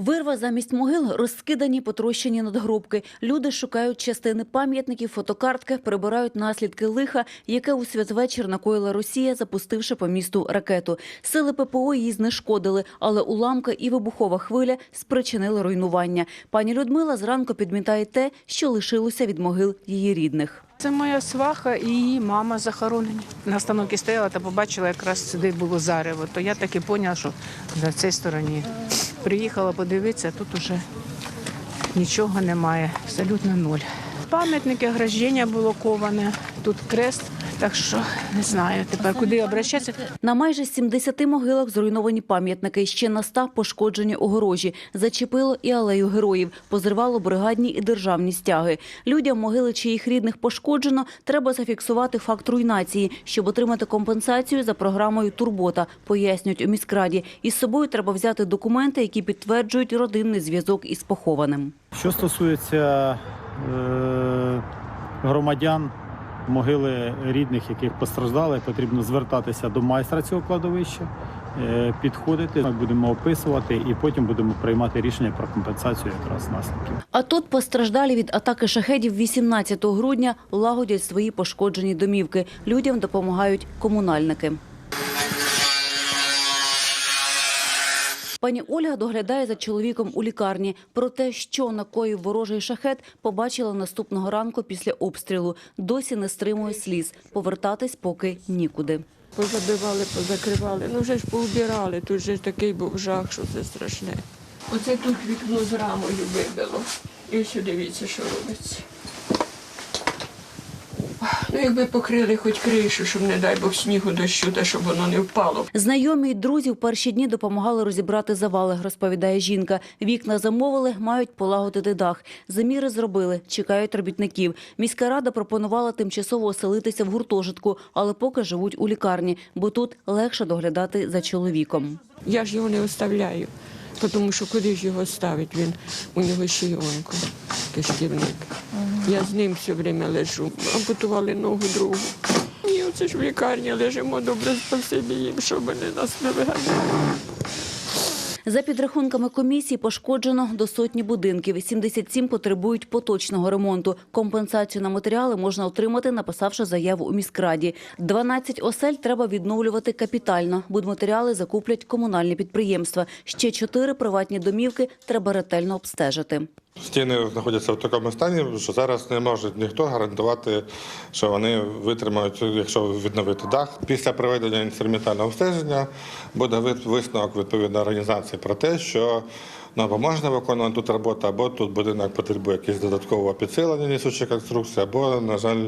Вирва замість могил розкидані потрощені надгробки. Люди шукають частини пам'ятників, фотокартки, прибирають наслідки лиха, яке у святвечір накоїла Росія, запустивши по місту ракету. Сили ППО її знешкодили, але уламка і вибухова хвиля спричинили руйнування. Пані Людмила зранку підмітає те, що лишилося від могил її рідних. Це моя сваха і її мама захоронені. На станокі стояла та побачила, якраз сюди було зарево. То я так і поняла, що на цій стороні. Приїхала подивитися, тут уже нічого немає, абсолютно нуль. Пам'ятники ограждення було коване, тут крест, так що не знаю тепер, куди обращатися. На майже 70 могилах зруйновані пам'ятники. Ще на 100 пошкоджені огорожі. Зачепило і алею героїв. Позривало бригадні і державні стяги. Людям, могили чиїх рідних пошкоджено, треба зафіксувати факт руйнації, щоб отримати компенсацію за програмою «Турбота», пояснюють у міськраді. Із собою треба взяти документи, які підтверджують родинний зв'язок із похованим. Що стосується е, громадян, могили рідних, яких постраждали, потрібно звертатися до майстра цього кладовища, е, підходити. Ми будемо описувати і потім будемо приймати рішення про компенсацію якраз наслідків. А тут постраждалі від атаки шахедів 18 грудня лагодять свої пошкоджені домівки. Людям допомагають комунальники. Пані Ольга доглядає за чоловіком у лікарні. Про те, що накоїв ворожий шахет, побачила наступного ранку після обстрілу. Досі не стримує сліз. Повертатись поки нікуди. Позабивали, позакривали. Ну вже ж поубирали. Тут же такий був жах, що це страшне. Оце тут вікно з рамою вибило. І ось дивіться, що робиться. Ну, якби покрили хоч кришу, щоб, не дай Бог, снігу дощу, та щоб воно не впало. Знайомі й друзі в перші дні допомагали розібрати завали, розповідає жінка. Вікна замовили, мають полагодити дах. Заміри зробили, чекають робітників. Міська рада пропонувала тимчасово оселитися в гуртожитку, але поки живуть у лікарні, бо тут легше доглядати за чоловіком. Я ж його не оставляю, тому що куди ж його ставить? Він у нього ще й онко, кишківник. Я з ним все время лежу. Ампутували ногу другу. І оце ж в лікарні лежимо, добре спасибі їм, що вони нас не виганяли. За підрахунками комісії пошкоджено до сотні будинків. 77 потребують поточного ремонту. Компенсацію на матеріали можна отримати, написавши заяву у міськраді. 12 осель треба відновлювати капітально. Будматеріали закуплять комунальні підприємства. Ще 4 приватні домівки треба ретельно обстежити. Стіни знаходяться в такому стані, що зараз не може ніхто гарантувати, що вони витримають, якщо відновити дах. Після проведення інструментального обстеження буде висновок відповідної організації про те, що ну, або можна виконувати тут роботу, або тут будинок потребує якісь додаткового підсилення несучої конструкції, або, на жаль,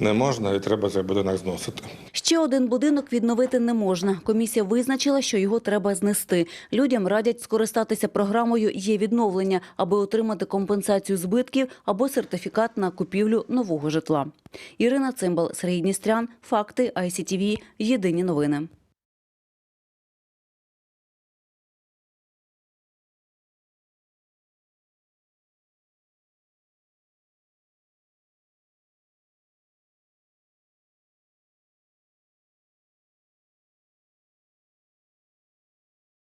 не можна і треба цей будинок зносити. Ще один будинок відновити не можна. Комісія визначила, що його треба знести. Людям радять скористатися програмою «Є відновлення», аби отримати компенсацію збитків або сертифікат на купівлю нового житла. Ірина Цимбал, Сергій Дністрян, Факти, ICTV, Єдині новини.